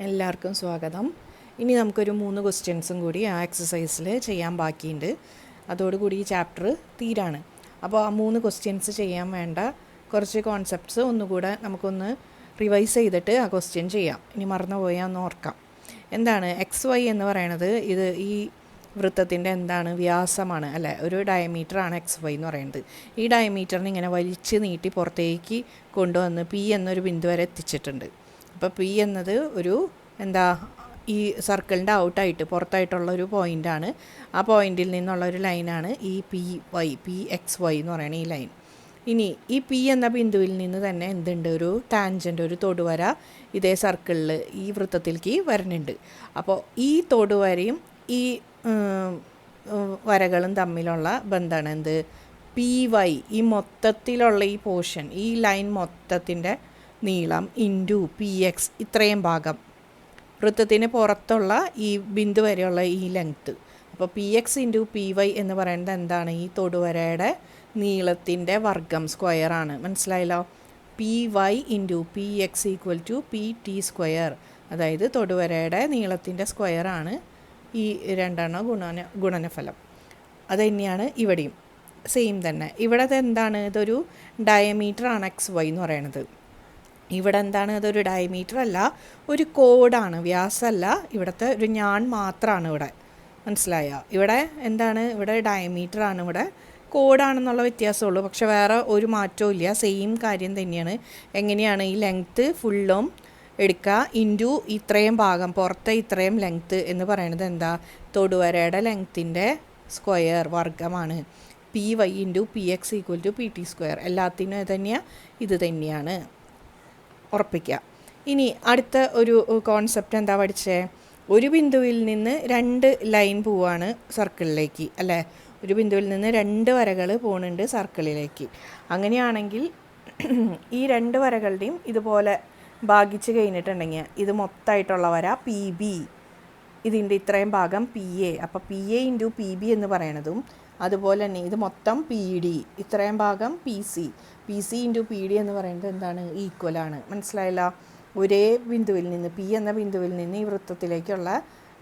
എല്ലാവർക്കും സ്വാഗതം. ഇനി നമുക്കൊരു മൂന്ന് ക്വസ്റ്റ്യൻസും കൂടി ആ എക്സസൈസിൽ ചെയ്യാൻ ബാക്കിയുണ്ട്. അതോടുകൂടി ഈ ചാപ്റ്റർ തീരാണ്. അപ്പോൾ ആ മൂന്ന് ക്വസ്റ്റ്യൻസ് ചെയ്യാൻ വേണ്ട കുറച്ച് കോൺസെപ്റ്റ്സ് ഒന്നുകൂടെ നമുക്കൊന്ന് റിവൈസ് ചെയ്തിട്ട് ആ ക്വസ്റ്റ്യൻ ചെയ്യാം. ഇനി മറന്നുപോയാൽ ഒന്ന് ഓർക്കാം. എന്താണ്? എക്സ് വൈ എന്ന് പറയണത് ഇത് ഈ വൃത്തത്തിന്റെ എന്താണ്? വ്യാസമാണ് അല്ലേ? ഒരു ഡയമീറ്ററാണ് എക്സ് വൈ എന്ന് പറയുന്നത് ഈ ഡയമീറ്ററിനെ ഇങ്ങനെ വലിച്ച് നീട്ടി പുറത്തേക്ക് കൊണ്ടുവന്ന് പി എന്നൊരു ബിന്ദു വരെ എത്തിച്ചിട്ടുണ്ട്. അപ്പോൾ പി എന്നത് ഒരു എന്താ ഈ സർക്കിളിന്റെ ഔട്ടായിട്ട് പുറത്തായിട്ടുള്ള ഒരു പോയിന്റാണ് ആ പോയിന്റിൽ നിന്നുള്ള ഒരു ലൈനാണ് ഈ P Y P X Y എന്ന് പറയുന്ന ഈ ലൈൻ ഇനി ഈ പി എന്ന ബിന്ദുവിൽ നിന്ന് തന്നെ എന്തുണ്ട്? ഒരു ടാൻജന്റ് ഒരു തൊടുവര ഇതേ സർക്കിളിൽ ഈ വൃത്തത്തിലേക്ക് വരുന്നുണ്ട് അപ്പോൾ ഈ തൊടുവരയും ഈ വരകളും തമ്മിലുള്ള ബന്ധമാണ് എന്ത്? പി വൈ ഈ മൊത്തത്തിലുള്ള ഈ പോർഷൻ ഈ ലൈൻ മൊത്തത്തിന്റെ നീളം ഇന്റു പി എക്സ് ഇത്രയും ഭാഗം. വൃത്തത്തിന് പുറത്തുള്ള ഈ ബിന്ദു വരെയുള്ള ഈ ലെങ്ത്ത് അപ്പോൾ P X into P Y എന്ന് പറയുന്നത് എന്താണ്? ഈ തൊടുവരയുടെ നീളത്തിന്റെ വർഗം സ്ക്വയർ ആണ്. മനസ്സിലായല്ലോ? P Y into P X equal to P T square അതായത് തൊടുവരയുടെ നീളത്തിന്റെ സ്ക്വയറാണ് ഈ രണ്ടെണ്ണം ഗുണന ഗുണനഫലം. അത് തന്നെയാണ് ഇവിടെയും. സെയിം തന്നെ. ഇവിടെ എന്താണ്? ഇതൊരു ഡയമീറ്റർ ആണ് എക്സ് വൈ എന്ന് പറയുന്നത്. ഇവിടെ എന്താണ്? അതൊരു ഡയമീറ്റർ അല്ല ഒരു കോഡാണ് വ്യാസമല്ല ഇവിടുത്തെ ഒരു ഞാൻ മാത്രമാണ് ഇവിടെ. മനസ്സിലായോ? ഇവിടെ എന്താണ്? ഇവിടെ ഡയമീറ്റർ ആണ് ഇവിടെ. കോഡാണെന്നുള്ള വ്യത്യാസമുള്ളൂ. പക്ഷെ വേറെ ഒരു മാറ്റവും ഇല്ല. സെയിം കാര്യം തന്നെയാണ്. എങ്ങനെയാണ് ഈ ലെങ്ത്ത് ഫുള്ളും എടുക്കുക ഇന്റു ഇത്രയും ഭാഗം പുറത്തെ ഇത്രയും ലെങ്ത്ത് എന്ന് പറയുന്നത് എന്താ? തൊടുവരയുടെ ലെങ്ത്തിന്റെ square വർഗമാണ് P Y into P X equal to P T square എല്ലാത്തിനും തന്നെയാണ് ഇത് തന്നെയാണ്. ഉറപ്പിക്കുക. ഇനി അടുത്ത ഒരു കോൺസെപ്റ്റ് എന്താ പഠിച്ചേ? ഒരു ബിന്ദുവിൽ നിന്ന് രണ്ട് ലൈൻ പോവാണ് സർക്കിളിലേക്ക് അല്ലേ? ഒരു ബിന്ദുവിൽ നിന്ന് രണ്ട് വരകൾ പോകുന്നുണ്ട് സർക്കിളിലേക്ക് അങ്ങനെയാണെങ്കിൽ ഈ രണ്ട് വരകളുടെയും ഇതുപോലെ ഭാഗിച്ച് കഴിഞ്ഞിട്ടുണ്ടെങ്കിൽ ഇത് മൊത്തമായിട്ടുള്ള വര പി ബി ഇതിന്റെ ഇത്രയും ഭാഗം പി എ അപ്പോൾ P A into P B എന്ന് പറയണതും അതുപോലെ തന്നെ ഇത് മൊത്തം പി ഡി ഇത്രയും ഭാഗം P C P C into P D എന്ന് പറയുന്നത് എന്താണ്? ഈക്വലാണ് മനസ്സിലായില്ല? ഒരേ ബിന്ദുവിൽ നിന്ന് പി എന്ന ബിന്ദുവിൽ നിന്ന് ഈ വൃത്തത്തിലേക്കുള്ള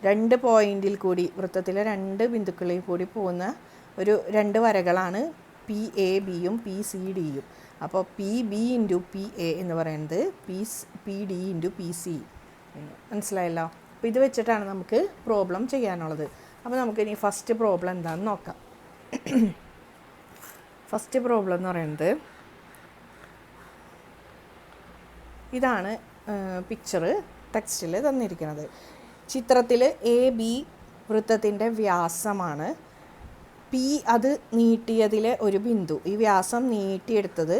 രണ്ട് പോയിന്റിൽ കൂടി വൃത്തത്തിലെ രണ്ട് ബിന്ദുക്കളിൽ കൂടി പോകുന്ന ഒരു രണ്ട് വരകളാണ് പി എ ബിയും പി സി ഡിയും അപ്പോൾ P B into P A എന്ന് പറയുന്നത് P P D into P C മനസ്സിലായല്ലോ? അപ്പോൾ ഇത് വെച്ചിട്ടാണ് നമുക്ക് പ്രോബ്ലം ചെയ്യാനുള്ളത്. അപ്പോൾ നമുക്ക് ഇനി ഫസ്റ്റ് പ്രോബ്ലം എന്താണെന്ന് നോക്കാം. ഫസ്റ്റ് പ്രോബ്ലം എന്ന് പറയുന്നത് ഇതാണ് പിക്ചർ ടെക്സ്റ്റിൽ തന്നിരിക്കുന്നത്. ചിത്രത്തിൽ എ ബി വൃത്തത്തിന്റെ വ്യാസമാണ്. പി അത് നീട്ടിയതിലെ ഒരു ബിന്ദു. ഈ വ്യാസം നീട്ടിയെടുത്തത്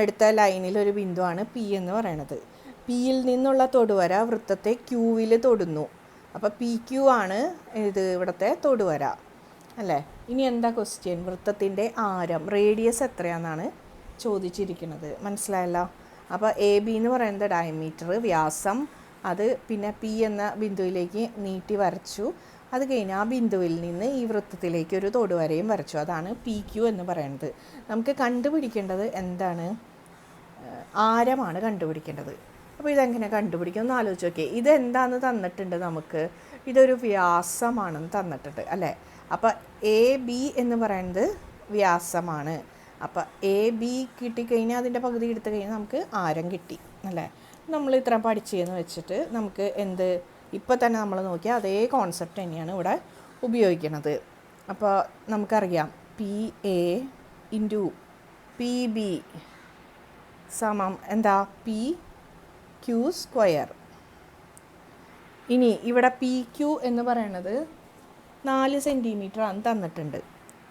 എടുത്ത ലൈനിൽ ഒരു ബിന്ദുവാണ് പി എന്ന് പറയണത്. പിയിൽ നിന്നുള്ള തൊടുവര വൃത്തത്തെ ക്യൂവിൽ തൊടുന്നു. അപ്പോൾ പി ക്യു ആണ് ഇത് ഇവിടുത്തെ തൊടുവര. അല്ലേ? ഇനി എന്താ ക്വസ്റ്റ്യൻ വൃത്തത്തിന്റെ ആരം റേഡിയസ് എത്രയാണെന്നാണ് ചോദിച്ചിരിക്കുന്നത്. മനസ്സിലായല്ലോ? അപ്പോൾ എ ബി എന്ന് പറയുന്നത് ഡയമീറ്റർ വ്യാസം. അത് പിന്നെ പി എന്ന ബിന്ദുവിലേക്ക് നീട്ടി വരച്ചു. അത് കഴിഞ്ഞ് ആ ബിന്ദുവിൽ നിന്ന് ഈ വൃത്തത്തിലേക്ക് ഒരു തൊടുവരയും വരച്ചു. അതാണ് പി ക്യു എന്ന് പറയുന്നത്. നമുക്ക് കണ്ടുപിടിക്കേണ്ടത് എന്താണ്? ആരമാണ് കണ്ടുപിടിക്കേണ്ടത്? അപ്പോൾ ഇതെങ്ങനെ കണ്ടുപിടിക്കും? ഒന്ന് ആലോചിച്ച് നോക്കിയേ. ഇതെന്താണെന്ന് തന്നിട്ടുണ്ട് നമുക്ക്? ഇതൊരു വ്യാസമാണെന്ന് തന്നിട്ടുണ്ട് അല്ലേ? അപ്പോൾ എ ബി എന്ന് പറയുന്നത് വ്യാസമാണ്. അപ്പോൾ എ ബി കിട്ടിക്കഴിഞ്ഞാൽ അതിന്റെ പകുതി എടുത്തു കഴിഞ്ഞാൽ നമുക്ക് ആരം കിട്ടി അല്ലേ? നമ്മൾ ഇത്ര പഠിച്ചതെന്ന് വെച്ചിട്ട് നമുക്ക് എന്ത് ഇപ്പോൾ തന്നെ നമ്മൾ നോക്കിയാൽ അതേ കോൺസെപ്റ്റ് തന്നെയാണ് ഇവിടെ ഉപയോഗിക്കുന്നത് അപ്പോൾ നമുക്കറിയാം P A into P B സമം എന്താ? പി ക്യൂ സ്ക്വയർ ഇനി ഇവിടെ പി ക്യൂ എന്ന് പറയുന്നത് നാല് ആണ് തന്നിട്ടുണ്ട്.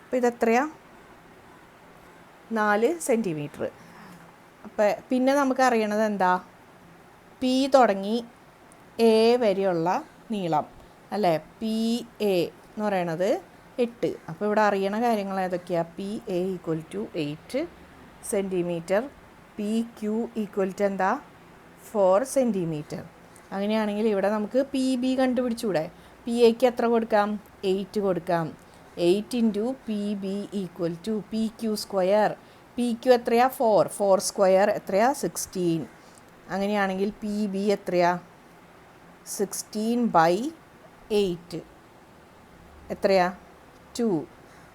അപ്പോൾ ഇതെത്രയാ? നാല് സെന്റിമീറ്റർ അപ്പോൾ പിന്നെ നമുക്ക് അറിയണത് എന്താ? പി തുടങ്ങി എ വരെയുള്ള നീളം. അല്ലേ? പി എ എന്ന് പറയണത് എട്ട്. അപ്പോൾ ഇവിടെ അറിയണ കാര്യങ്ങൾ ഏതൊക്കെയാണ് P A equal to eight centimetre P Q equal to എന്താ? ഫോർ സെന്റിമീറ്റർ അങ്ങനെയാണെങ്കിൽ ഇവിടെ നമുക്ക് പി ബി കണ്ടുപിടിച്ചൂടെ? പി എക്ക് എത്ര കൊടുക്കാം? എയ്റ്റ് കൊടുക്കാം. Eight into P B equal to P Q square P Q എത്രയാ? ഫോർ ഫോർ സ്ക്വയർ എത്രയാ? സിക്സ്റ്റീൻ അങ്ങനെയാണെങ്കിൽ പി ബി എത്രയാ? സിക്സ്റ്റീൻ ബൈ എയ്റ്റ് എത്രയാ? ടു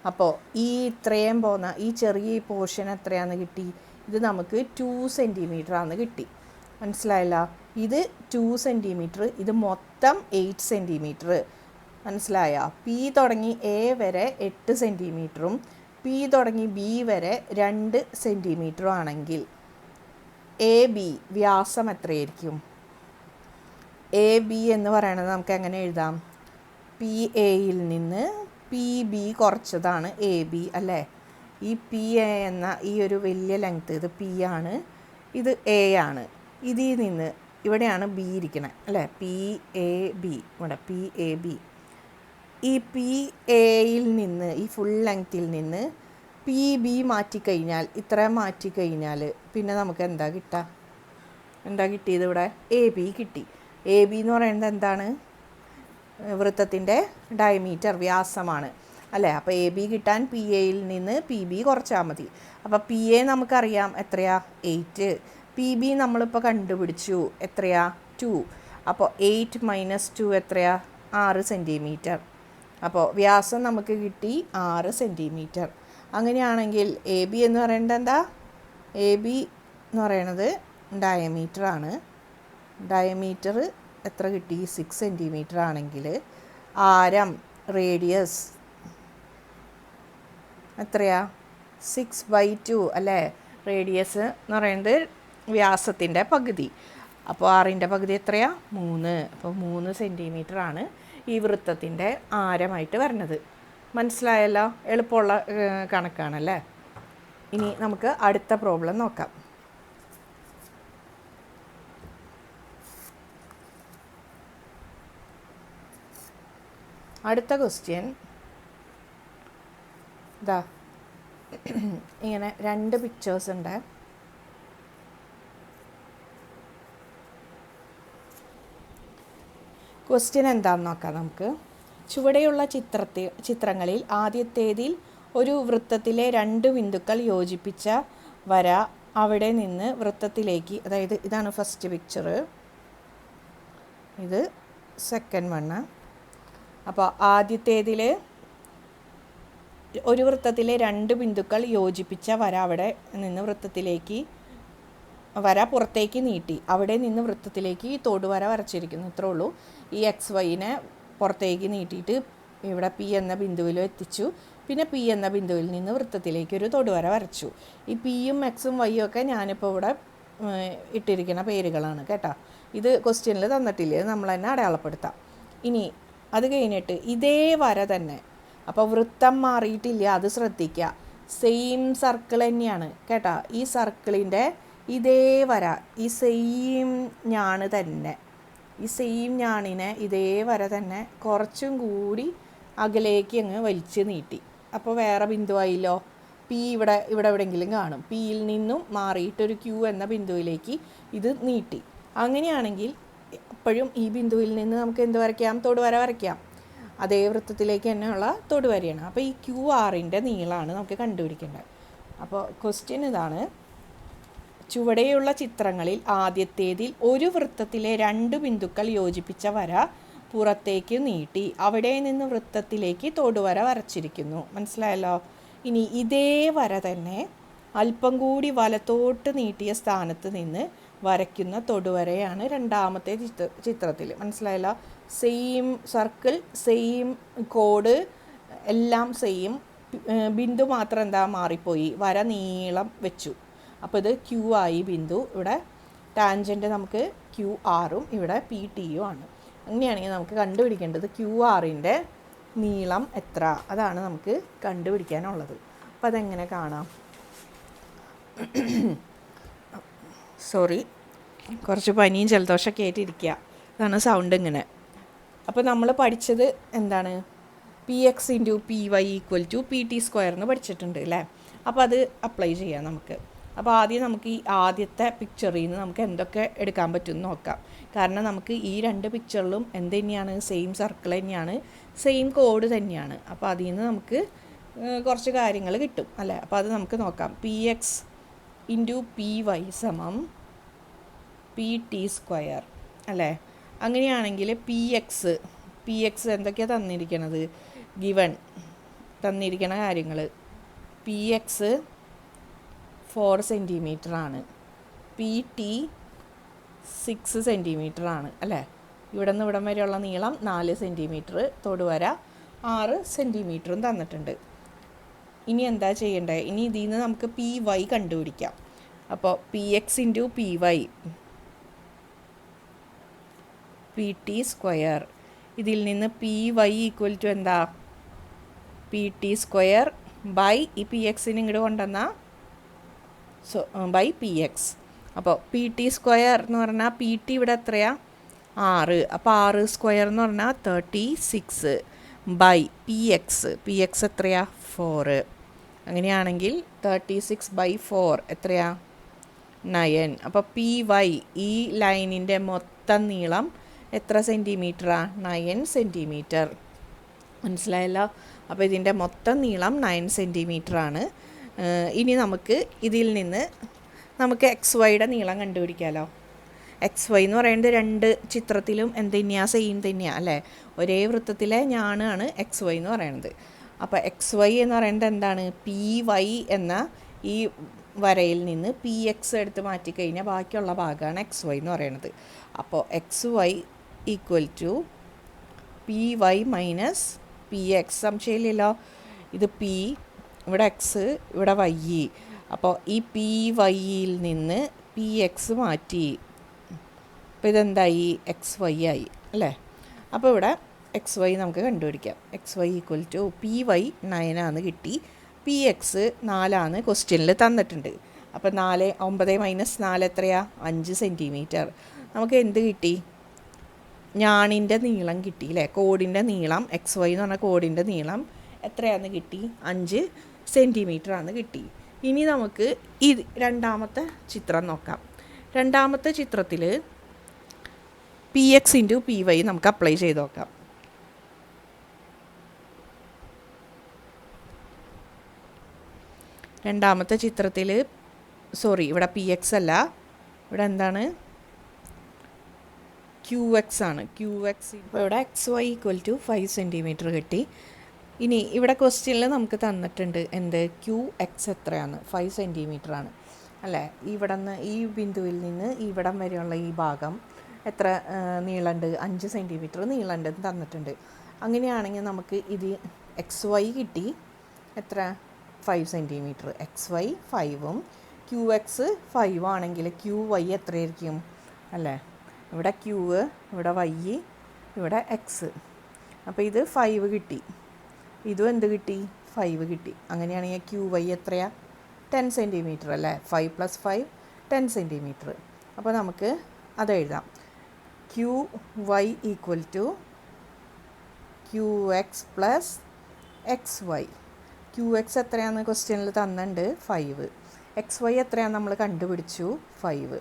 അപ്പോൾ ഈ ഇത്രയും പോന്ന ഈ ചെറിയ പോർഷൻ എത്രയാണെന്ന് കിട്ടി? ഇത് നമുക്ക് ടു സെന്റിമീറ്റർ ആണെന്ന് കിട്ടി. മനസ്സിലായല്ല? ഇത് ടു സെന്റിമീറ്റർ ഇത് മൊത്തം എയ്റ്റ് സെന്റിമീറ്റർ മനസ്സിലായ? പി തുടങ്ങി എ വരെ എട്ട് സെന്റിമീറ്ററും പി തുടങ്ങി ബി വരെ രണ്ട് സെന്റിമീറ്ററും ആണെങ്കിൽ എ ബി വ്യാസം എത്രയായിരിക്കും? എ ബി എന്ന് പറയണത് നമുക്ക് എങ്ങനെ എഴുതാം? പി എയിൽ നിന്ന് പി ബി കുറച്ചതാണ് എ ബി അല്ലേ? ഈ പി എ എന്ന ഈ ഒരു വലിയ ലെങ്ത് ഇത് പി ആണ്. ഇത് എ ആണ്. ഇതിൽ നിന്ന് ഇവിടെയാണ് ബി ഇരിക്കുന്നത് അല്ലേ? പി എ ബി ഇവിടെ പി എ ബി ഈ പി എയിൽ നിന്ന് ഈ ഫുൾ ലെങ്ത്തിൽ നിന്ന് പി ബി മാറ്റിക്കഴിഞ്ഞാൽ ഇത്ര മാറ്റിക്കഴിഞ്ഞാൽ പിന്നെ നമുക്ക് എന്താ കിട്ടുക എന്താ കിട്ടിയത് ഇവിടെ? എ ബി കിട്ടി. എ ബി എന്ന് പറയുന്നത് എന്താണ്? വൃത്തത്തിന്റെ ഡയമീറ്റർ വ്യാസമാണ്. അല്ലേ? അപ്പോൾ എ ബി കിട്ടാൻ പി എയിൽ നിന്ന് പി ബി കുറച്ചാൽ മതി. അപ്പോൾ പി എ നമുക്കറിയാം എത്രയാ? എയ്റ്റ് പി ബി നമ്മളിപ്പോൾ കണ്ടുപിടിച്ചു. എത്രയാ? ടു അപ്പോൾ എയ്റ്റ് മൈനസ് ടു എത്രയാ? ആറ് സെന്റിമീറ്റർ അപ്പോൾ വ്യാസം നമുക്ക് കിട്ടി ആറ് സെന്റിമീറ്റർ അങ്ങനെയാണെങ്കിൽ എ ബി എന്ന് പറയേണ്ടത് എന്താ? എ ബി എന്ന് പറയണത് ഡയമീറ്റർ ആണ്. ഡയമീറ്റർ എത്ര കിട്ടി? സിക്സ് സെന്റിമീറ്റർ ആണെങ്കിൽ ആരം റേഡിയസ് എത്രയാ? സിക്സ് ബൈ ടു അല്ലേ? റേഡിയസ് എന്ന് പറയുന്നത് വ്യാസത്തിന്റെ പകുതി. അപ്പോൾ ആറിന്റെ പകുതി എത്രയാണ് മൂന്ന്. അപ്പോൾ മൂന്ന് സെന്റിമീറ്റർ ആണ് ഈ വൃത്തത്തിന്റെ ആരമായിട്ട് വരുന്നത് മനസ്സിലായല്ലോ? എളുപ്പമുള്ള കണക്കാണല്ലേ? ഇനി നമുക്ക് അടുത്ത പ്രോബ്ലം നോക്കാം. അടുത്ത ക്വസ്റ്റ്യൻ ഇതാ ഇങ്ങനെ രണ്ട് പിക്ചേഴ്സ് ഉണ്ട്. ക്വസ്റ്റ്യൻ എന്താണെന്ന് നോക്കാം നമുക്ക്. ചുവടെയുള്ള ചിത്രത്തിൽ ചിത്രങ്ങളിൽ ആദ്യത്തേതിൽ ഒരു വൃത്തത്തിലെ രണ്ട് ബിന്ദുക്കൾ യോജിപ്പിച്ച വര അവിടെ നിന്ന് വൃത്തത്തിലേക്ക് അതായത് ഇതാണ് ഫസ്റ്റ് പിക്ചർ ഇത് സെക്കൻഡ് വണ്ണ് അപ്പോൾ ആദ്യത്തേതിൽ ഒരു വൃത്തത്തിലെ രണ്ട് ബിന്ദുക്കൾ യോജിപ്പിച്ച വര അവിടെ നിന്ന് വൃത്തത്തിലേക്ക് വര പുറത്തേക്ക് നീട്ടി. അവിടെ നിന്ന് വൃത്തത്തിലേക്ക് ഈ തൊടുവര വരച്ചിരിക്കുന്നു. ഇത്രേ ഉള്ളൂ. ഈ എക്സ് വൈനെ പുറത്തേക്ക് നീട്ടിയിട്ട് ഇവിടെ പി എന്ന ബിന്ദുവിൽ എത്തിച്ചു. പിന്നെ പി എന്ന ബിന്ദുവിൽ നിന്ന് വൃത്തത്തിലേക്ക് ഒരു തൊടുവര വരച്ചു. ഈ പിയും എക്സും വൈയും ഒക്കെ ഞാനിപ്പോൾ ഇവിടെ ഇട്ടിരിക്കുന്ന പേരുകളാണ് കേട്ടോ. ഇത് ക്വസ്റ്റ്യനിൽ തന്നിട്ടില്ലേ? നമ്മൾ തന്നെ അടയാളപ്പെടുത്താം. ഇനി അത് കഴിഞ്ഞിട്ട് ഇതേ വര തന്നെ. അപ്പോൾ വൃത്തം മാറിയിട്ടില്ല. അത് ശ്രദ്ധിക്കുക സെയിം സർക്കിൾ തന്നെയാണ് കേട്ടോ. ഈ സർക്കിളിന്റെ ഇതേ വര ഈ സെയിം ഞാണ് തന്നെ. ഈ സെയിം ഞാണിനെ ഇതേ വര തന്നെ കുറച്ചും കൂടി അകലേക്ക് അങ്ങ് വലിച്ച് നീട്ടി. അപ്പോൾ വേറെ ബിന്ദുവായില്ലോ? പി ഇവിടെ ഇവിടെ എവിടെയെങ്കിലും കാണും. പിയിൽ നിന്നും മാറിയിട്ടൊരു ക്യൂ എന്ന ബിന്ദുവിലേക്ക് ഇത് നീട്ടി. അങ്ങനെയാണെങ്കിൽ എപ്പോഴും ഈ ബിന്ദുവിൽ നിന്ന് നമുക്ക് എന്ത് വരയ്ക്കാം? തൊടുവര വരയ്ക്കാം. അതേ വൃത്തത്തിലേക്ക് തന്നെയുള്ള തൊടുവരയാണ് അപ്പോൾ ഈ ക്യൂ ആറിന്റെ നീളമാണ് നമുക്ക് കണ്ടുപിടിക്കേണ്ടത്. അപ്പോൾ ക്വസ്റ്റ്യൻ ഇതാണ് ചുവടെയുള്ള ചിത്രങ്ങളിൽ ആദ്യത്തേതിൽ ഒരു വൃത്തത്തിലെ രണ്ട് ബിന്ദുക്കൾ യോജിപ്പിച്ച വര പുറത്തേക്ക് നീട്ടി അവിടെ നിന്ന് വൃത്തത്തിലേക്ക് തൊടുവര വരച്ചിരിക്കുന്നു. മനസ്സിലായല്ലോ? ഇനി ഇതേ വര തന്നെ അല്പം കൂടി വലത്തോട്ട് നീട്ടിയ സ്ഥാനത്ത് നിന്ന് വരയ്ക്കുന്ന തൊടുവരയാണ് രണ്ടാമത്തെ ചിത്ര ചിത്രത്തിൽ മനസ്സിലായല്ലോ? സെയിം സർക്കിൾ സെയിം കോഡ് എല്ലാം സെയിം ബിന്ദു മാത്രം എന്താ മാറിപ്പോയി? വര നീളം വെച്ചു. അപ്പോൾ ഇത് ക്യു ആയി ബിന്ദു ഇവിടെ ടാൻജന്റ് നമുക്ക് ക്യു ആറും ഇവിടെ പി ടിയും ആണ്. അങ്ങനെയാണെങ്കിൽ നമുക്ക് കണ്ടുപിടിക്കേണ്ടത് ക്യു ആറിന്റെ നീളം എത്ര? അതാണ് നമുക്ക് കണ്ടുപിടിക്കാനുള്ളത്. അപ്പോൾ അതെങ്ങനെ കാണാം? സോറി കുറച്ച് പനിയും ജലദോഷമൊക്കെ ആയിട്ടിരിക്കുക അതാണ് സൗണ്ട് ഇങ്ങനെ. അപ്പോൾ നമ്മൾ പഠിച്ചത് എന്താണ്? P X into P Y equal to P T square എന്ന് പഠിച്ചിട്ടുണ്ട് അല്ലേ? അപ്പോൾ അത് അപ്ലൈ ചെയ്യാം നമുക്ക്. അപ്പോൾ ആദ്യം നമുക്ക് ഈ ആദ്യത്തെ പിക്ചറിൽ നിന്ന് നമുക്ക് എന്തൊക്കെ എടുക്കാൻ പറ്റും നോക്കാം. കാരണം നമുക്ക് ഈ രണ്ട് പിക്ചറിലും എന്ത് തന്നെയാണ്? സെയിം സർക്കിൾ തന്നെയാണ് സെയിം കോഡ് തന്നെയാണ്. അപ്പോൾ അതിൽ നിന്ന് നമുക്ക് കുറച്ച് കാര്യങ്ങൾ കിട്ടും അല്ലേ? അപ്പോൾ അത് നമുക്ക് നോക്കാം. P X into P Y സമം പി ടി സ്ക്വയർ അല്ലേ? അങ്ങനെയാണെങ്കിൽ പി എക്സ് പി എക്സ് എന്തൊക്കെയാണ് തന്നിരിക്കണത്? ഗിവൺ തന്നിരിക്കണ കാര്യങ്ങൾ. പി എക്സ് ഫോർ സെന്റിമീറ്റർ ആണ്. പി ടി സിക്സ് സെന്റിമീറ്റർ ആണ് അല്ലേ? ഇവിടെ നിന്ന് ഇവിടം വരെയുള്ള നീളം നാല് സെന്റിമീറ്റർ തൊടുവര ആറ് സെന്റിമീറ്ററും തന്നിട്ടുണ്ട്. ഇനി എന്താ ചെയ്യേണ്ടത് ഇനി ഇതിൽ നിന്ന് നമുക്ക് പി വൈ കണ്ടുപിടിക്കാം. അപ്പോൾ P X into P Y P T square ഇതിൽ നിന്ന് പി വൈ ഈക്വൽ ടു എന്താ? പി ടി സ്ക്വയർ ബൈ ഈ പി എക്സിന് ഇങ്ങോട്ട് കൊണ്ടുവന്ന സോ ബൈ പി എക്സ് അപ്പോൾ പി ടി സ്ക്വയർ എന്ന് പറഞ്ഞാൽ പി ടി ഇവിടെ എത്രയാണ് ആറ്. അപ്പോൾ ആറ് സ്ക്വയർ എന്ന് പറഞ്ഞാൽ thirty six by P X P X എത്രയാ? ഫോറ് അങ്ങനെയാണെങ്കിൽ തേർട്ടി സിക്സ് ബൈ ഫോർ എത്രയാ? നയൻ അപ്പോൾ പി വൈ ഈ ലൈനിന്റെ മൊത്തം നീളം എത്ര സെന്റിമീറ്ററാ നയൻ സെന്റിമീറ്റർ മനസ്സിലായല്ലോ? അപ്പോൾ ഇതിന്റെ മൊത്തം നീളം നയൻ സെന്റിമീറ്റർ ആണ്. ഇനി നമുക്ക് ഇതിൽ നിന്ന് നമുക്ക് എക്സ് വൈയുടെ നീളം കണ്ടുപിടിക്കാമല്ലോ എക്സ് വൈ എന്ന് പറയുന്നത് രണ്ട് ചിത്രത്തിലും എന്ത് തന്നെയാണ് സെയിം തന്നെയാണ് അല്ലേ? ഒരേ വൃത്തത്തിലെ ഞാനാണ് എക്സ് വൈ എന്ന് പറയുന്നത്. അപ്പോൾ എക്സ് വൈ എന്ന് പറയുന്നത് എന്താണ്? പി വൈ എന്ന ഈ വരയിൽ നിന്ന് പി എക്സ് എടുത്ത് മാറ്റിക്കഴിഞ്ഞാൽ ബാക്കിയുള്ള ഭാഗമാണ് എക്സ് വൈ എന്ന് പറയുന്നത്. അപ്പോൾ X Y equal to P Y minus P X സംശയമില്ലല്ലോ? ഇത് പി ഇവിടെ എക്സ് ഇവിടെ വൈ അപ്പോൾ ഈ പി വൈയിൽ നിന്ന് പി എക്സ് മാറ്റി. അപ്പോൾ ഇതെന്തായി? എക്സ് വൈ ആയി അല്ലേ? അപ്പോൾ ഇവിടെ എക്സ് വൈ നമുക്ക് കണ്ടുപിടിക്കാം. X Y equal to P Y നയനാന്ന് കിട്ടി. പി എക്സ് നാലാന്ന് ക്വസ്റ്റ്യനിൽ തന്നിട്ടുണ്ട്. അപ്പോൾ നാല് ഒമ്പത് മൈനസ് നാല് എത്രയാ? അഞ്ച് സെന്റിമീറ്റർ നമുക്ക് എന്ത് കിട്ടി? ഞാണിന്റെ നീളം കിട്ടി അല്ലേ? കോഡിന്റെ നീളം എക്സ് വൈ എന്ന് പറഞ്ഞ കോഡിന്റെ നീളം എത്രയാന്ന് കിട്ടി? അഞ്ച്. സെന്റിമീറ്റർ ആണ് കിട്ടി. ഇനി നമുക്ക് ഈ രണ്ടാമത്തെ ചിത്രം നോക്കാം. രണ്ടാമത്തെ ചിത്രത്തിൽ P X into P Y നമുക്ക് അപ്ലൈ ചെയ്ത് നോക്കാം. രണ്ടാമത്തെ ചിത്രത്തിൽ സോറി ഇവിടെ പി എക്സ് അല്ല. ഇവിടെ എന്താണ്? ക്യൂ എക്സ് ആണ്. ക്യൂ എക്സ് ഇപ്പോൾ ഇവിടെ X Y equal to five centimetre കിട്ടി. ഇനി ഇവിടെ ക്വസ്റ്റ്യനിൽ നമുക്ക് തന്നിട്ടുണ്ട് എന്ത്? ക്യൂ എക്സ് എത്രയാണ്? ഫൈവ് സെന്റിമീറ്റർ ആണ്. അല്ലേ? ഇവിടെ നിന്ന് ഈ ബിന്ദുവിൽ നിന്ന് ഇവിടം വരെയുള്ള ഈ ഭാഗം എത്ര നീളമുണ്ട് അഞ്ച് സെന്റിമീറ്റർ നീളമുണ്ട് എന്ന് തന്നിട്ടുണ്ട്. അങ്ങനെയാണെങ്കിൽ നമുക്ക് ഇത് എക്സ് വൈ കിട്ടി. എത്ര? ഫൈവ് സെന്റിമീറ്റർ എക്സ് വൈ ഫൈവും ക്യൂ എക്സ് ഫൈവ് ആണെങ്കിൽ ക്യൂ വൈ എത്രയായിരിക്കും? അല്ലേ? ഇവിടെ ക്യൂ ഇവിടെ വൈ ഇവിടെ എക്സ് അപ്പോൾ ഇത് ഫൈവ് കിട്ടി. ഇതും എന്ത് കിട്ടി? ഫൈവ് കിട്ടി. അങ്ങനെയാണെങ്കിൽ ക്യൂ വൈ എത്രയാ? ടെൻ സെന്റിമീറ്റർ അല്ലേ? Five plus five ten centimetre അപ്പോൾ നമുക്ക് അത് എഴുതാം. Q Y equal to Q X plus X Y Q X എത്രയാണെന്ന് ക്വസ്റ്റ്യനിൽ തന്നിട്ടുണ്ട്? ഫൈവ് എക്സ് വൈ എത്രയാണെന്ന് നമ്മൾ കണ്ടുപിടിച്ചു? ഫൈവ്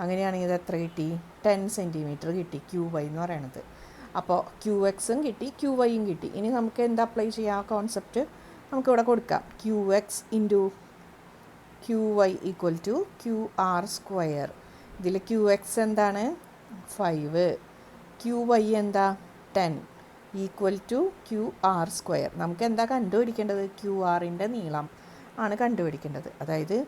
അങ്ങനെയാണെങ്കിൽ ഇത് എത്ര കിട്ടി? ടെൻ സെന്റിമീറ്റർ കിട്ടി. ക്യൂ വൈ എന്ന് പറയണത്. അപ്പോൾ ക്യൂ എക്സും കിട്ടി ക്യൂ വൈയും കിട്ടി. ഇനി നമുക്ക് എന്താ അപ്ലൈ ചെയ്യാം? ആ കോൺസെപ്റ്റ് നമുക്കിവിടെ കൊടുക്കാം. Q X into Q Y equal to Q R square ഇതിൽ ക്യൂ എക്സ് എന്താണ്? ഫൈവ് ക്യൂ വൈ എന്താ? Ten equal to Q R square നമുക്ക് എന്താ കണ്ടുപിടിക്കേണ്ടത്? ക്യൂ ആറിന്റെ നീളം ആണ് കണ്ടുപിടിക്കേണ്ടത്. അതായത്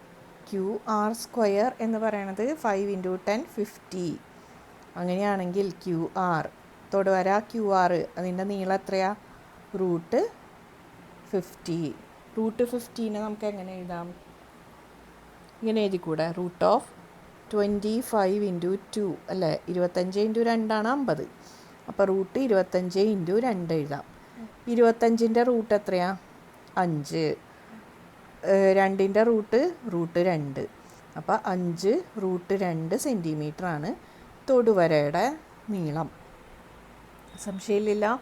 ക്യൂ ആർ സ്ക്വയർ എന്ന് പറയണത് ഫൈവ് ഇന്റു ടെൻ ഫിഫ്റ്റി അങ്ങനെയാണെങ്കിൽ ക്യു ആർ തൊടുവര ക്യു ആർ അതിന്റെ നീളം എത്രയാ? Root fifty. റൂട്ട് ഫിഫ്റ്റീനെ നമുക്ക് എങ്ങനെ എഴുതാം? ഇങ്ങനെ എഴുതിക്കൂടെ? Root of twenty five into two അല്ലേ? ഇരുപത്തഞ്ച് ഇന്റു രണ്ടാണ് അമ്പത്. അപ്പോൾ റൂട്ട് ഇരുപത്തഞ്ച് ഇന്റു രണ്ട് എഴുതാം. ഇരുപത്തഞ്ചിന്റെ റൂട്ട് എത്രയാ? അഞ്ച്. രണ്ടിന്റെ റൂട്ട് റൂട്ട് രണ്ട്. അപ്പോൾ അഞ്ച് റൂട്ട് രണ്ട് സെന്റിമീറ്റർ ആണ് തൊടുവരയുടെ നീളം. സംശയമില്ല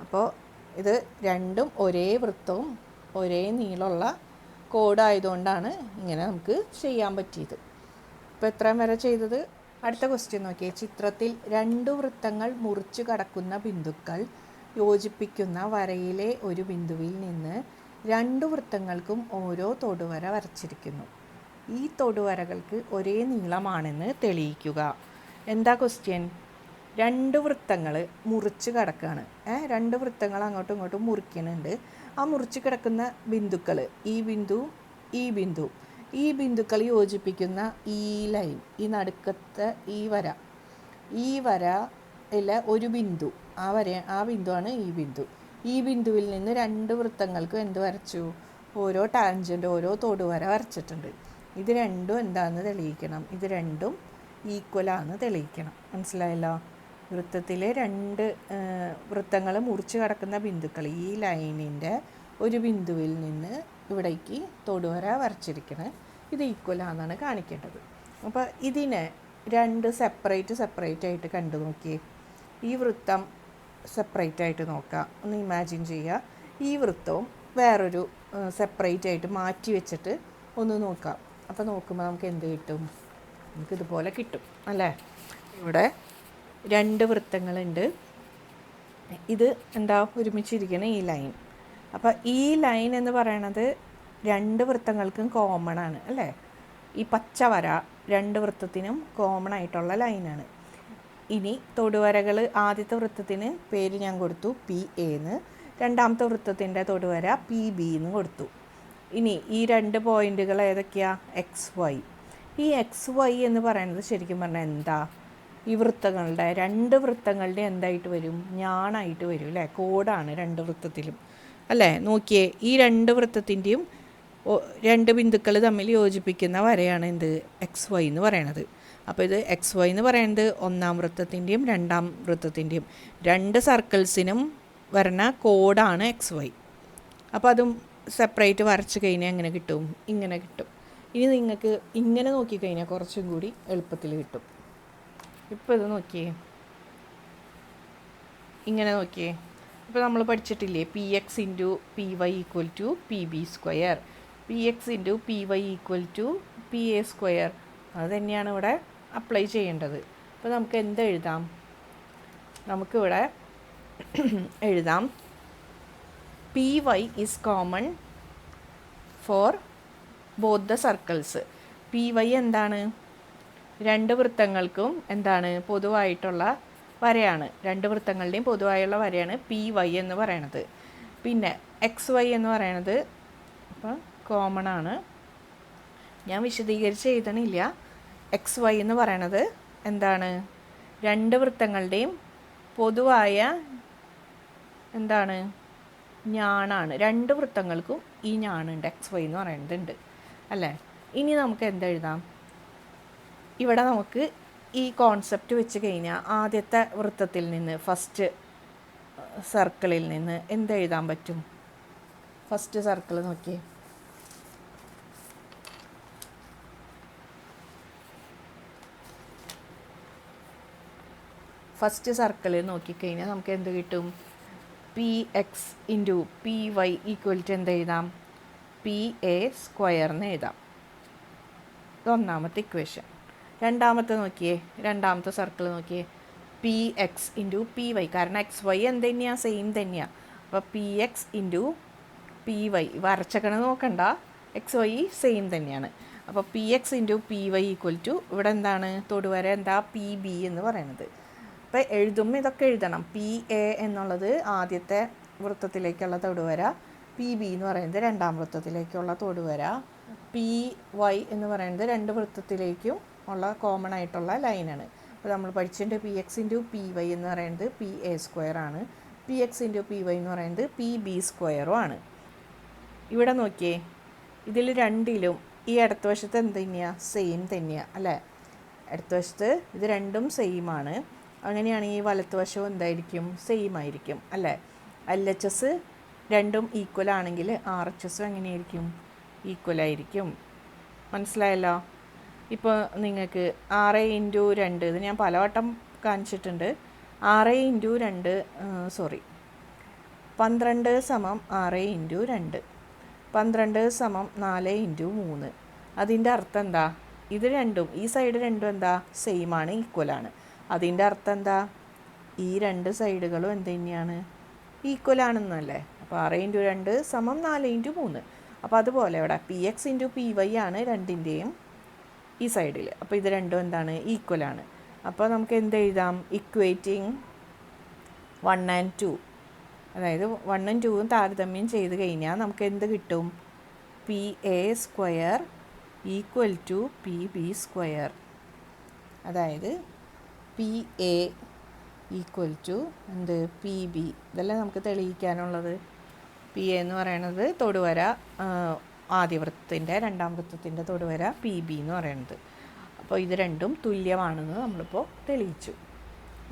അപ്പോൾ ഇത് രണ്ടും ഒരേ വൃത്തവും ഒരേ നീളമുള്ള കോഡായതുകൊണ്ടാണ് ഇങ്ങനെ നമുക്ക് ചെയ്യാൻ പറ്റിയത്. ഇപ്പോൾ എത്രയും വരെ ചെയ്തത്? അടുത്ത ക്വസ്റ്റ്യൻ നോക്കിയേ. ചിത്രത്തിൽ രണ്ട് വൃത്തങ്ങൾ മുറിച്ചു കടക്കുന്ന ബിന്ദുക്കൾ യോജിപ്പിക്കുന്ന വരയിലെ ഒരു ബിന്ദുവിൽ നിന്ന് രണ്ട് വൃത്തങ്ങൾക്കും ഓരോ തൊടുവര വരച്ചിരിക്കുന്നു. ഈ തൊടുവരകൾക്ക് ഒരേ നീളമാണെന്ന് തെളിയിക്കുക. എന്താ ക്വസ്റ്റ്യൻ രണ്ട് വൃത്തങ്ങൾ മുറിച്ച് കിടക്കുകയാണ് രണ്ട് വൃത്തങ്ങൾ അങ്ങോട്ടും ഇങ്ങോട്ടും മുറിക്കുന്നുണ്ട് ആ മുറിച്ച് കിടക്കുന്ന ബിന്ദുക്കൾ ഈ ബിന്ദു ഈ ബിന്ദു ഈ ബിന്ദുക്കൾ യോജിപ്പിക്കുന്ന ഈ ലൈൻ ഈ നടുക്കത്തെ ഈ വര ഈ വര ഇല്ല ഒരു ബിന്ദു ആ വര ആ ബിന്ദുവാണ് ഈ ബിന്ദു. ഈ ബിന്ദുവിൽ നിന്ന് രണ്ട് വൃത്തങ്ങൾക്കും എന്ത് വരച്ചു? ഓരോ ടാൻജന്റ് ഓരോ തൊടുവര വരച്ചിട്ടുണ്ട്. ഇത് രണ്ടും എന്താണെന്ന് തെളിയിക്കണം? ഇത് രണ്ടും ഈക്വലാണെന്ന് തെളിയിക്കണം. മനസ്സിലായല്ലോ? വൃത്തത്തിൽ രണ്ട് വൃത്തങ്ങൾ മുറിച്ച് കടക്കുന്ന ബിന്ദുക്കൾ. ഈ ലൈനിന്റെ ഒരു ബിന്ദുവിൽ നിന്ന് ഇവിടേക്ക് തൊടുവര വരച്ചിരിക്കണം. ഇത് ഈക്വലാണെന്നാണ് കാണിക്കേണ്ടത്. അപ്പോൾ ഇതിനെ രണ്ട് സെപ്പറേറ്റ് സെപ്പറേറ്റ് ആയിട്ട് കണ്ടു നോക്കിയേ. ഈ വൃത്തം സെപ്പറേറ്റ് ആയിട്ട് നോക്കാം. ഒന്ന് ഇമാജിൻ ചെയ്യുക. ഈ വൃത്തവും വേറൊരു സെപ്പറേറ്റ് ആയിട്ട് മാറ്റി വെച്ചിട്ട് ഒന്ന് നോക്കാം. അപ്പോൾ നോക്കുമ്പോൾ നമുക്ക് എന്ത് കിട്ടും? നമുക്ക് ഇതുപോലെ കിട്ടും. അല്ലേ? ഇവിടെ രണ്ട് വൃത്തങ്ങളുണ്ട്. ഇത് എന്താ ഒരുമിച്ചിരിക്കുന്ന ഈ ലൈൻ അപ്പോൾ ഈ ലൈൻ എന്ന് പറയണത് രണ്ട് വൃത്തങ്ങൾക്കും കോമൺ ആണ് അല്ലേ? ഈ പച്ച വര രണ്ട് വൃത്തത്തിനും കോമൺ ആയിട്ടുള്ള ലൈനാണ് ഇനി തൊടുവരകൾ ആദ്യത്തെ വൃത്തത്തിന് പേര് ഞാൻ കൊടുത്തു പി എന്ന് രണ്ടാമത്തെ വൃത്തത്തിന്റെ തൊടുവര പി ബി എന്ന് കൊടുത്തു. ഇനി ഈ രണ്ട് പോയിന്റുകൾ ഏതൊക്കെയാണ് എക്സ് വൈ ഈ എക്സ് വൈ എന്ന് പറയുന്നത് ശരിക്കും പറഞ്ഞാൽ എന്താ? ഈ വൃത്തങ്ങളുടെ രണ്ട് വൃത്തങ്ങളുടെ എന്തായിട്ട് വരും? ഞാണായിട്ട് വരും അല്ലേ? കോഡാണ് രണ്ട് വൃത്തത്തിലും. അല്ലേ? നോക്കിയേ ഈ രണ്ട് വൃത്തത്തിന്റെയും രണ്ട് ബിന്ദുക്കൾ തമ്മിൽ യോജിപ്പിക്കുന്ന വരയാണ് എന്ത്? എക്സ് വൈ എന്ന് പറയണത്. അപ്പോൾ ഇത് എക്സ് വൈ എന്ന് പറയുന്നത് ഒന്നാം വൃത്തത്തിന്റെയും രണ്ടാം വൃത്തത്തിന്റെയും. രണ്ട് സർക്കിൾസിനും വരണ കോഡാണ് എക്സ് വൈ അപ്പോൾ അതും സെപ്പറേറ്റ് വരച്ച് കഴിഞ്ഞാൽ എങ്ങനെ കിട്ടും? ഇങ്ങനെ കിട്ടും. ഇനി നിങ്ങൾക്ക് ഇങ്ങനെ നോക്കിക്കഴിഞ്ഞാൽ കുറച്ചും കൂടി എളുപ്പത്തിൽ കിട്ടും. ഇപ്പോൾ ഇത് നോക്കിയേ ഇങ്ങനെ നോക്കിയേ ഇപ്പോൾ നമ്മൾ പഠിച്ചിട്ടില്ലേ? P X into P Y equal to P B square P X into P Y equal to P A square അത് തന്നെയാണ് ഇവിടെ അപ്ലൈ ചെയ്യേണ്ടത്. അപ്പോൾ നമുക്ക് എന്ത് എഴുതാം? നമുക്കിവിടെ എഴുതാം. P Y is common for both the circles P Y എന്താണ്? രണ്ട് വൃത്തങ്ങൾക്കും എന്താണ് പൊതുവായിട്ടുള്ള വരയാണ്. രണ്ട് വൃത്തങ്ങളുടെയും പൊതുവായുള്ള വരയാണ് പി വൈ എന്ന് പറയണത്. പിന്നെ എക്സ് വൈ എന്ന് പറയണത് അപ്പം കോമൺ ആണ്. ഞാൻ വിശദീകരിച്ച് എഴുതണില്ല. എക്സ് വൈ എന്ന് പറയണത് എന്താണ്? രണ്ട് വൃത്തങ്ങളുടെയും പൊതുവായ എന്താണ്? ഞാണാണ്. രണ്ട് വൃത്തങ്ങൾക്കും ഈ ഞാണുണ്ട്. എക്സ് വൈ എന്ന് പറയുന്നത് ഉണ്ട് അല്ലേ? ഇനി നമുക്ക് എന്തെഴുതാം? ഇവിടെ നമുക്ക് ഈ കോൺസെപ്റ്റ് വെച്ച് കഴിഞ്ഞാൽ ആദ്യത്തെ വൃത്തത്തിൽ നിന്ന് ഫസ്റ്റ് സർക്കിളിൽ നിന്ന് എന്തെഴുതാൻ പറ്റും? ഫസ്റ്റ് സർക്കിൾ നോക്കിയേ. ഫസ്റ്റ് സർക്കിളിൽ നോക്കിക്കഴിഞ്ഞാൽ നമുക്ക് എന്ത് കിട്ടും? P X into P Y equal to എന്ത് എഴുതാം? പി എ സ്ക്വയറിന് എഴുതാം. ഇതൊന്നാമത്തെ ഇക്വേഷൻ രണ്ടാമത്തെ നോക്കിയേ രണ്ടാമത്തെ സർക്കിൾ നോക്കിയേ. P X into P Y കാരണം എക്സ് വൈ എന്ത് തന്നെയാണ് സെയിം തന്നെയാണ് അപ്പോൾ P X into P Y വരച്ചക്കണ നോക്കണ്ട. എക്സ് വൈ സെയിം തന്നെയാണ്. അപ്പോൾ P X into P Y equal to ഇവിടെ എന്താണ്? തൊടുവര എന്താ? പി ബി എന്ന് പറയുന്നത് അപ്പോൾ എഴുതുമ്പോൾ ഇതൊക്കെ എഴുതണം. പി എ എന്നുള്ളത് ആദ്യത്തെ വൃത്തത്തിലേക്കുള്ള തൊടുവര പി ബി എന്ന് പറയുന്നത് രണ്ടാം വൃത്തത്തിലേക്കുള്ള തൊടുവര പി വൈ എന്ന് പറയുന്നത് രണ്ട് വൃത്തത്തിലേക്കും ഉള്ള കോമൺ ആയിട്ടുള്ള ലൈനാണ് അപ്പോൾ നമ്മൾ പഠിച്ചിട്ടുണ്ട് P X into P Y എന്ന് പറയുന്നത് പി എ സ്ക്വയർ ആണ്. P X into P Y എന്ന് പറയുന്നത് പി ബി സ്ക്വയറും ആണ്. ഇവിടെ നോക്കിയേ ഇതിൽ രണ്ടിലും ഈ അടുത്ത വശത്ത് എന്ത് തന്നെയാണ് സെയിം തന്നെയാണ് അല്ലേ? അടുത്ത വശത്ത് ഇത് രണ്ടും സെയിം ആണ്. അങ്ങനെയാണെങ്കിൽ വലത്തുവശവും എന്തായിരിക്കും? സെയിം ആയിരിക്കും അല്ലേ? എൽ എച്ച് എസ് രണ്ടും ഈക്വൽ ആണെങ്കിൽ ആർ എച്ച് എസും എങ്ങനെയായിരിക്കും ഈക്വൽ ആയിരിക്കും. മനസ്സിലായല്ലോ? ഇപ്പോൾ നിങ്ങൾക്ക് ആറ് ഇന്റു രണ്ട് ഇത് ഞാൻ പലവട്ടം കാണിച്ചിട്ടുണ്ട്. ആറ് ഇന്റു രണ്ട് സോറി. പന്ത്രണ്ട് സമം ആറ് ഇന്റു രണ്ട്. പന്ത്രണ്ട് സമം നാല് ഇന്റു മൂന്ന്. അതിന്റെ അർത്ഥം എന്താ? ഇത് രണ്ടും ഈ സൈഡ് രണ്ടും എന്താ? സെയിം ഈക്വൽ ആണ്. അതിന്റെ അർത്ഥം എന്താ? ഈ രണ്ട് സൈഡുകളും എന്ത് തന്നെയാണ്? ഈക്വൽ ആണെന്നല്ലേ? അപ്പോൾ ആറ് ഇന്റു രണ്ട് സമം നാല് ഇന്റു മൂന്ന്. അപ്പോൾ അതുപോലെ ഇവിടെ P X into P Y ആണ് രണ്ടിന്റെയും ഈ സൈഡിൽ അപ്പോൾ ഇത് രണ്ടും എന്താണ് ഈക്വലാണ് അപ്പോൾ നമുക്ക് എന്ത് എഴുതാം? ഇക്വേറ്റിംഗ് വൺ ആൻഡ് ടു അതായത് വണ്ണും ടൂവും താരതമ്യം ചെയ്ത് കഴിഞ്ഞാൽ നമുക്ക് എന്ത് കിട്ടും? P A square equal to P B square അതായത് പി എ ഈക്വൽ ടു എന്ത്? പി ബി ഇതല്ലേ നമുക്ക് തെളിയിക്കാനുള്ളത്? പി എ എന്ന് പറയണത് തൊടുവര ആ, ആദ്യ വൃത്തത്തിന്റെ രണ്ടാം വൃത്തത്തിന്റെ തൊടുവര പി ബി എന്ന് പറയുന്നത്. അപ്പോൾ ഇത് രണ്ടും തുല്യമാണെന്ന് നമ്മളിപ്പോൾ തെളിയിച്ചു.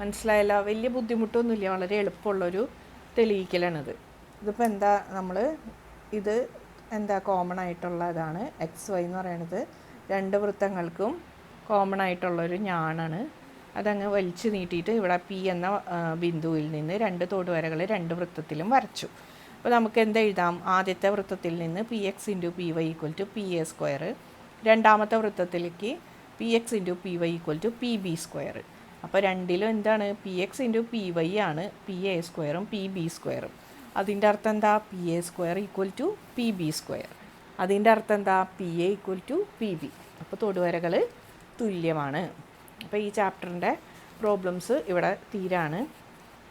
മനസ്സിലായല്ല? വലിയ ബുദ്ധിമുട്ടൊന്നുമില്ല. വളരെ എളുപ്പമുള്ളൊരു തെളിയിക്കലാണിത്. ഇതിപ്പോൾ എന്താ നമ്മൾ ഇത് എന്താ കോമൺ ആയിട്ടുള്ള ഇതാണ് എക്സ് വൈ എന്ന് പറയുന്നത് രണ്ട് വൃത്തങ്ങൾക്കും കോമൺ ആയിട്ടുള്ളൊരു ഞാണാണ്. അതങ്ങ് വലിച്ചു നീട്ടിയിട്ട് ഇവിടെ പി എന്ന ബിന്ദുവിൽ നിന്ന് രണ്ട് തൊടുവരകൾ രണ്ട് വൃത്തത്തിലും വരച്ചു. അപ്പോൾ നമുക്ക് എന്ത് എഴുതാം? ആദ്യത്തെ വൃത്തത്തിൽ നിന്ന് P X into P Y equal to P A square രണ്ടാമത്തെ വൃത്തത്തിലേക്ക് P X into P Y equal to P B square അപ്പോൾ രണ്ടിലും എന്താണ്? P X into P Y ആണ് പി എ സ്ക്വയറും പി ബി സ്ക്വയറും അതിന്റെ അർത്ഥം എന്താ? P A square equal to P B square അതിന്റെ അർത്ഥം എന്താ? P A equal to P B അപ്പോൾ തൊടുവരകൾ തുല്യമാണ്. അപ്പോൾ ഈ ചാപ്റ്ററിന്റെ പ്രോബ്ലംസ് ഇവിടെ തീരാണ്.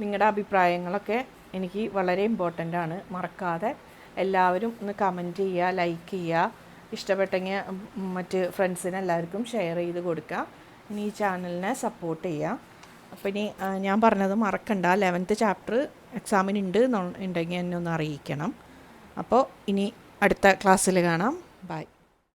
നിങ്ങളുടെ അഭിപ്രായങ്ങളൊക്കെ എനിക്ക് വളരെ ഇമ്പോർട്ടന്റ് ആണ്. മറക്കാതെ എല്ലാവരും ഒന്ന് കമന്റ് ചെയ്യുക ലൈക്ക് ചെയ്യുക. ഇഷ്ടപ്പെട്ടെങ്കിൽ മറ്റ് ഫ്രണ്ട്സിന് എല്ലാവർക്കും ഷെയർ ചെയ്ത് കൊടുക്കുക. ഇനി ഈ ചാനലിനെ സപ്പോർട്ട് ചെയ്യുക. അപ്പോൾ ഇനി ഞാൻ പറഞ്ഞത് മറക്കണ്ട. ലെവൻത്ത് ചാപ്റ്റർ എക്സാമിന് ഉണ്ട് ഉണ്ടെങ്കിൽ എന്നെ ഒന്ന് അറിയിക്കണം. അപ്പോൾ ഇനി അടുത്ത ക്ലാസ്സിൽ കാണാം. ബൈ